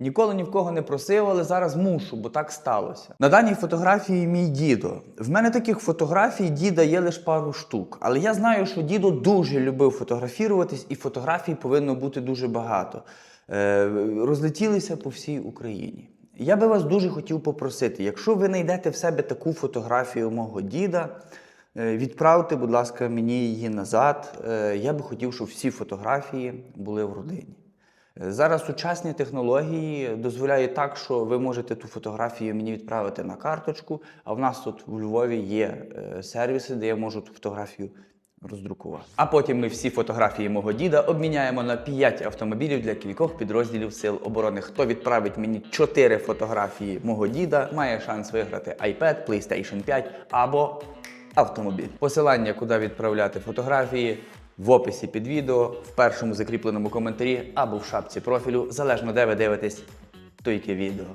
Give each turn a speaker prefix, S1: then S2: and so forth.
S1: Ніколи ні в кого не просив, але зараз мушу, бо так сталося. На даній фотографії мій дідо. В мене таких фотографій діда є лише пару штук. Але я знаю, що дідо дуже любив фотографіруватись, і фотографій повинно бути дуже багато. Е, розлетілися по всій Україні. Я би вас дуже хотів попросити, якщо ви знайдете в себе таку фотографію мого діда, е, відправте, будь ласка, мені її назад. Е, Я би хотів, щоб всі фотографії були в родині. Зараз сучасні технології дозволяють так, що ви можете ту фотографію мені відправити на карточку, а в нас тут в Львові є е, сервіси, де я можу ту фотографію роздрукувати. А потім ми всі фотографії мого діда обміняємо на 5 автомобілів для кількох підрозділів Сил оборони. Хто відправить мені 4 фотографії мого діда, має шанс виграти iPad, PlayStation 5 або автомобіль. Посилання, куди відправляти фотографії, в описі під відео, в першому закріпленому коментарі або в шапці профілю, залежно де ви дивитесь, яке відео.